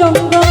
জঙ্গল